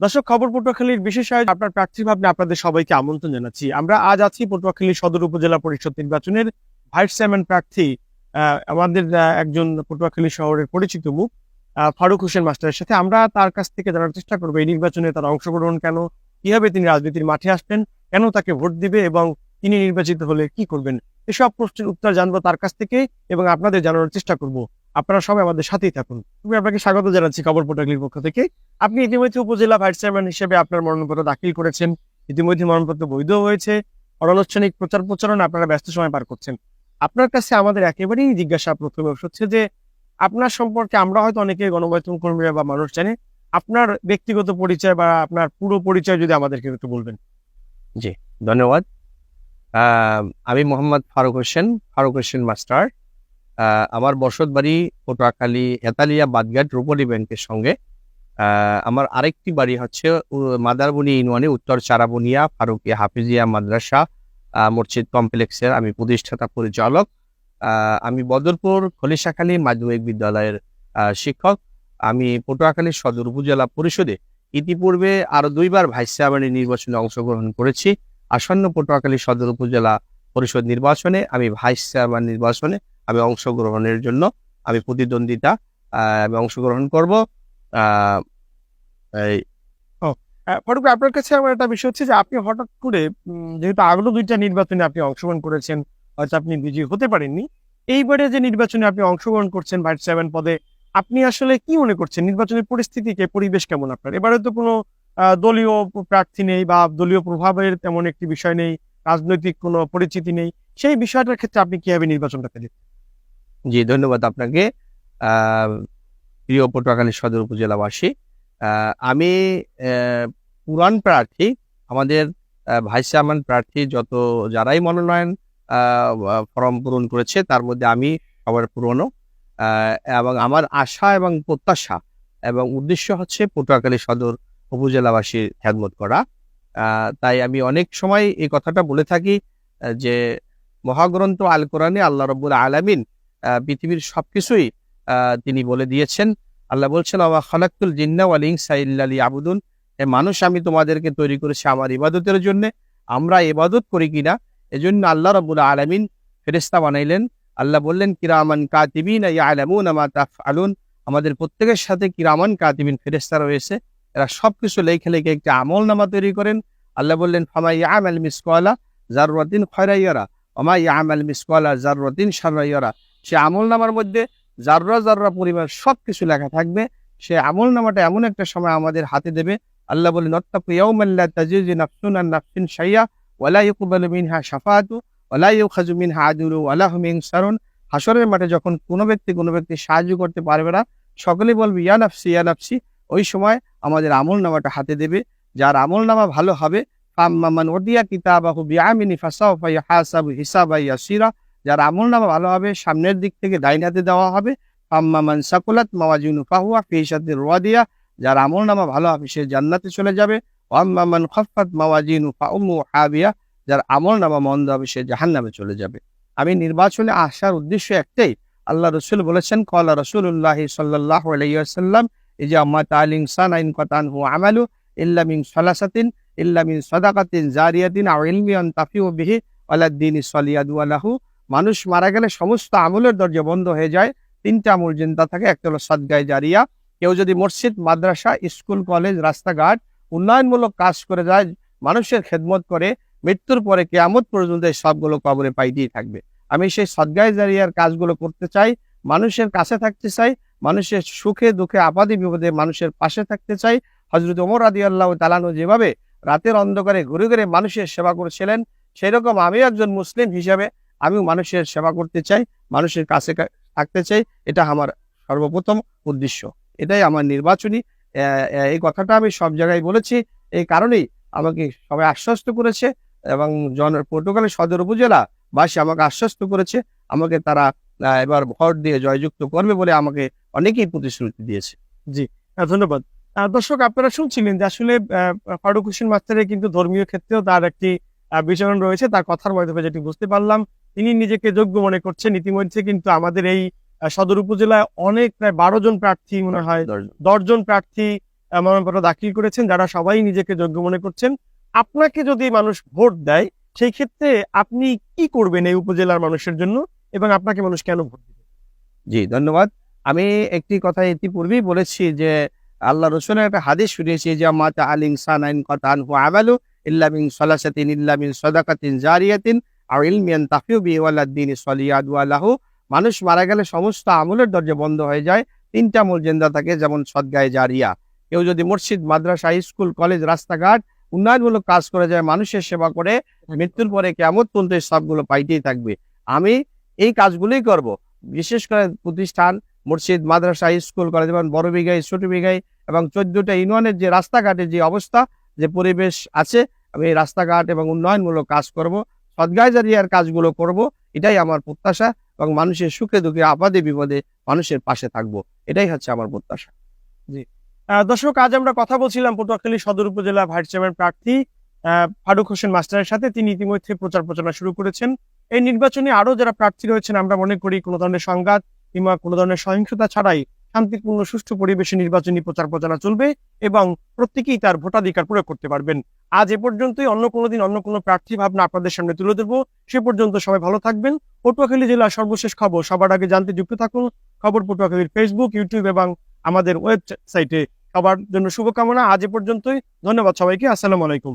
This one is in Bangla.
দর্শক, খবর পটুয়াখালীর বিশেষ আয়োজন আপনার প্রার্থী ভাবনে আপনাদের সবাইকে আমন্ত্রণ জানাচ্ছি। আমরা আজ আছি পটুয়াখালী সদর উপজেলা পরিষদ নির্বাচনের ভাইস চেয়ারম্যান প্রার্থী আমাদের একজন পটুয়াখালী শহরের পরিচিত মুখ ফারুক হোসেন মাস্টারের সাথে। আমরা তার কাছ থেকে জানার চেষ্টা করব, এই নির্বাচনে তার অংশগ্রহণ কেন, কীভাবে তিনি রাজনীতির মাঠে আসবেন, কেন তাকে ভোট দিবে এবং তিনি নির্বাচিত হলে কি করবেন, এসব প্রশ্নের উত্তর জানব তার কাছ থেকে এবং আপনাদের জানানোর চেষ্টা করব। আপনারা সবাই আমাদের সাথেই থাকুন। আমি আপনাকে স্বাগত জানাচ্ছি খবর পটুয়াখালীর পক্ষ থেকে। আপনি ইতিমধ্যে উপজেলা ভাইস চেয়ারম্যান হিসেবে আপনার মনোনয়নপত্র দাখিল করেছেন। ইতিমধ্যে মনোনয়নপত্র বৈধ হয়েছে। অনানুষ্ঠানিক প্রচার প্রচারণা আপনারা ব্যস্ত সময় পার করছেন। আপনার কাছে আমাদের একেবারেই জিজ্ঞাসা প্রথমে হচ্ছে যে, আপনার সম্পর্কে আমরা হয়তো অনেকে গণমাধ্যম কর্মীরা বা মানুষ জানে। আপনার ব্যক্তিগত পরিচয় বা আপনার পুরো পরিচয় যদি আমাদেরকে একটু বলবেন। জি, ধন্যবাদ। আমি মোহাম্মদ ফারুক হোসেন ফারুক হোসেন মাস্টার। আমার বসত বাড়ি পটুয়াখালী হেতালিয়া বাদঘাট রূপলী ব্যাংকের সঙ্গে। আমার আরেকটি বাড়ি হচ্ছে মাদারবনি ইউনিয়নে উত্তর চারাবনিয়া, ফারুকিয়া হাফিজিয়া মাদ্রাসা মসজিদ কমপ্লেক্সের আমি প্রতিষ্ঠাতা পরিচালক। আমি বদরপুর খলিশাখালী মাধ্যমিক বিদ্যালয়ের শিক্ষক। আমি পটুয়াখালী সদর উপজেলা পরিষদে ইতিপূর্বে আরও দুইবার ভাইস চেয়ারম্যানের নির্বাচনে অংশগ্রহণ করেছি। আসন্ন পটুয়াখালী সদর উপজেলা পরিষদ নির্বাচনে, আমি ভাইস চেয়ারম্যান নির্বাচনে আমি অংশগ্রহণের জন্য আমি প্রতিদ্বন্দ্বিতা অংশগ্রহণ করব। এই ফারুক আপনার কাছে আমার একটা বিষয় হচ্ছে যে আপনি হঠাৎ করে যেহেতু আগ্রহ দুইটা নির্বাচনে আপনি অংশগ্রহণ করেছেন, হয়তো আপনি বিজয়ী হতে পারেননি। এইবারে যে নির্বাচনে আপনি অংশগ্রহণ করছেন ভাইস চেয়ারম্যান পদে, আপনি আসলে কি মনে করছেন? নির্বাচনের পরিস্থিতিকে পরিবেশ কেমন আপনার? এবারে তো কোনো দলীয় প্রার্থী নেই বা দলীয় প্রভাবের তেমন একটি বিষয় নেই। রাজনৈতিক কোনো পরিচিতি নেই, সেই বিষয়টার ক্ষেত্রে আপনি কীভাবে নির্বাচনটাকে দেখছেন জি, ধন্যবাদ আপনাকে। প্রিয় পটুয়াখালী সদর উপজেলাবাসী আমি পুরান প্রার্থী, আমাদের ভাইস চেয়ারম্যান প্রার্থী যত যারাই মনোনয়ন ফর্ম পূরণ করেছে, তার মধ্যে আমি সবার পুরনো। এবং আমার আশা এবং প্রত্যাশা এবং উদ্দেশ্য হচ্ছে পটুয়াখালী সদর উপজেলাবাসীর খেদমত করা। তাই আমি অনেক সময় এই কথাটা বলে থাকি যে মহাগ্রন্থ আল কোরআনে আল্লাহ রব্বুল আলামিন পৃথিবীর সবকিছুই আহ, তিনি বলে দিয়েছেন। আল্লাহ বলছেন আমা খালাকুল জিন্না ওয়াল ইনসা ইল্লা লিয়াবুদুন। এ মানুষ আমি তোমাদেরকে তৈরি করেছি আমার ইবাদতের জন্য। আমরা ইবাদত করি কিনা? এজন্য আল্লাহ রাব্বুল আলামিন ফেরেশতা বানাইলেন। আল্লাহ বললেন কিরামান কাতিবিন ইয়ালামুনা মা তাফআলুন। আমাদের প্রত্যেকের সাথে কিরামান কাতিবিন ফেরেশতা রয়েছে। এরা সবকিছু লেখে লেখে একটি আমল নামা তৈরি করেন। আল্লাহ বললেন ফামা ইয়ামাল মিসকালা জাররাতিন খয়রা ইয়ারা ওমা ইয়ামাল মিসকালা জাররাতিন শাররা ইয়ারা। সে আমল নামার মধ্যে জাররা জাররা পরিমাণ সবকিছু লেখা থাকবে, সে আমল নামাটা এমন একটা সময় আমাদের হাতে দেবে। আল্লাহ বলেন অত্তাকু ইয়াউমাল্লা তাজিজি নাফসুন আন নাফসিন শাইয়া ওয়ালা ইউকবালু মিনহা শাফাআতু ওয়ালা ইউখাজু মিনহা আদলু ওয়ালা হুম ইনসারুন হাসরের মাঠে যখন কোনো ব্যক্তি কোনো ব্যক্তি সাহায্য করতে পারবে না সকলেই বলবে, ইয়া নাফসি ইয়া নাফসি। ওই সময় আমাদের আমল নামাটা হাতে দেবে। যার আমল নামা ভালো হবে ফাম্মামান যার আমল নামা ভালো হবে, সামনের দিক থেকে ডাইনাতে দেওয়া হবে আম্মামান সাকুলাত মাওয়াজিনু ফাহুয়া ইশাতি রাদিয়া যার আমল নামা ভালো হবে, সে জান্নাতে চলে যাবে। আম্মামান খাফফাত মাওয়াজিনু ফাউমু হাবিয়া। যার আমল নামা মন্দ হবে, সে জাহান্নামে চলে যাবে। আমি নির্বাচনে আসার উদ্দেশ্য একটাই। আল্লাহ রসুল বলেছেন, কলা রসুল্লাহ সাল্লাহ আলাইসাল্লাম এই যে আম্মা তাল ইনসান আইন কতান হু আমালু ইল্লা মিন সালাসাতিন, ইল্লা মিন সাদাকাতিন জারিয়াতিন আও ইলমিয়ান তাফিউ বিহি আলাদ্দিন সলিয়াদু আলাহু মানুষ মারা গেলে সমস্ত আমলের দরজা বন্ধ হয়ে যায়। তিনটা আমল চিন্তা থাকে, একটা হলো সদগায় জারিয়া। কেউ যদি মসজিদ, মাদ্রাসা, স্কুল, কলেজ, রাস্তাঘাট উন্নয়নমূলক কাজ করে যায়, মানুষের খেদমত করে, মৃত্যুর পরে কেয়ামত পর্যন্ত এই সবগুলো কবরে পাইতেই থাকবে। আমি সেই সদগায় জারিয়ার কাজগুলো করতে চাই, মানুষের কাছে থাকতে চাই মানুষের সুখে, দুঃখে, আপাদে, বিপদে মানুষের পাশে থাকতে চাই। হজরত ওমর আদি আল্লাহ তালানু যেভাবে রাতের অন্ধকারে ঘুরে ঘুরে মানুষের সেবা করেছিলেন সেই রকম আমিও একজন মুসলিম হিসাবে আমিও মানুষের সেবা করতে চাই, মানুষের কাছে থাকতে চাই। এটা আমার সর্বপ্রথম উদ্দেশ্য। এটাই আমার নির্বাচনী এই কথাটা আমি সব জায়গায় বলেছি। এই কারণেই আমাকে সবাই আশ্বস্ত করেছে এবং জন, পর্তুগালের সদর উপজেলা বাসী আমাকে আশ্বস্ত করেছে। আমাকে তারা এবার ভোট দিয়ে জয়যুক্ত করবে বলে আমাকে অনেকেই প্রতিশ্রুতি দিয়েছে। জি ধন্যবাদ। দর্শক আপনারা শুনছিলেন যে আসলে ফারুক হোসেন মাস্টারের কিন্তু ধর্মীয় ক্ষেত্রেও তার একটি বিচরণ রয়েছে। তার কথার মাধ্যমে যেটি বুঝতে পারলাম তিনি নিজেকে যোগ্য মনে করছেন। ইতিমধ্যে কিন্তু আমাদের এই সদর উপজেলায় অনেক প্রায় বারো জন প্রার্থী মনে হয় দর্শক। দশজন প্রার্থী মনোনয়নপত্র দাখিল করেছেন যারা সবাই নিজেকে যোগ্য মনে করছেন। আপনাকে যদি মানুষ ভোট দেয় সেই ক্ষেত্রে আপনি কি করবেন এই উপজেলার মানুষের জন্য? এবং আপনাকে মানুষ কেন ভোট দিবে? জি ধন্যবাদ। আমি একটি কথা ইতিপূর্বেই বলেছি যে আল্লাহ রসুলের একটা হাদিস শুনিয়েছি যে মাতা আল ইনসান আইন কাতান হু আমালু ইল্লা মিন সালাসাতিন ইল্লা মিন সাদাকাতিন জারিয়াতিন আর ইলমিয়ান তাফিউ বি ওয়ালাদ্দিন সলিয়াদ ওয়ালাহু মানুষ মারা গেলে সমস্ত আমলের দরজা বন্ধ হয়ে যায়। তিনটা আমল জিন্দা থাকে যেমন সদগায়ে জারিয়া। কেউ যদি মসজিদ মাদ্রাসা স্কুল কলেজ রাস্তাঘাট উন্নয়নমূলক কাজ করে যায় মানুষের সেবা করে মৃত্যুর পরে কেমন পর্যন্ত সবগুলো পাইতেই থাকবে। আমি এই কাজগুলোই করব। বিশেষ করে প্রতিষ্ঠান মসজিদ মাদ্রাসা স্কুল কলেজ যেমন বড় বিঘায় ছোট বিঘায় এবং চোদ্দটা ইউনিয়নের যে রাস্তাঘাটের যে অবস্থা যে পরিবেশ আছে আমি এই রাস্তাঘাট এবং উন্নয়নমূলক কাজ করব সদগায় জারিয়ার কাজগুলো করব এটাই আমার প্রত্যাশা এবং মানুষের সুখে দুঃখে আপদে বিপদে মানুষের পাশে থাকব এটাই হচ্ছে আমার প্রত্যাশা। আহ, দর্শক আজ আমরা কথা বলছিলাম পটুয়াখালী সদর উপজেলা ভাইস চেয়ারম্যান প্রার্থী ফারুক হোসেন মাস্টারের সাথে তিনি ইতিমধ্যে প্রচার প্রচারণা শুরু করেছেন। এই নির্বাচনে আরও যারা প্রার্থী রয়েছেন, আমরা মনে করি কোনো ধরনের সংঘাত কিংবা কোনো ধরনের সহিংসতা ছাড়াই শান্তিপূর্ণ, সুষ্ঠু পরিবেশে নির্বাচনী প্রচার প্রচারণা চলবে এবং প্রত্যেকেই তার ভোটাধিকার প্রয়োগ করতে পারবেন। আজ এ পর্যন্তই। অন্য কোনো দিন অন্য কোনো প্রার্থী ভাবনা আপনাদের সামনে তুলে ধরবো। সে পর্যন্ত সবাই ভালো থাকবেন। পটুয়াখালী জেলার সর্বশেষ খবর সবার আগে জানতে যুক্ত থাকুন। খবর পটুয়াখালীর ফেসবুক ইউটিউব এবং আমাদের ওয়েবসাইটে। সবার জন্য শুভকামনা। আজ এ পর্যন্তই। ধন্যবাদ সবাইকে। আসসালামু আলাইকুম।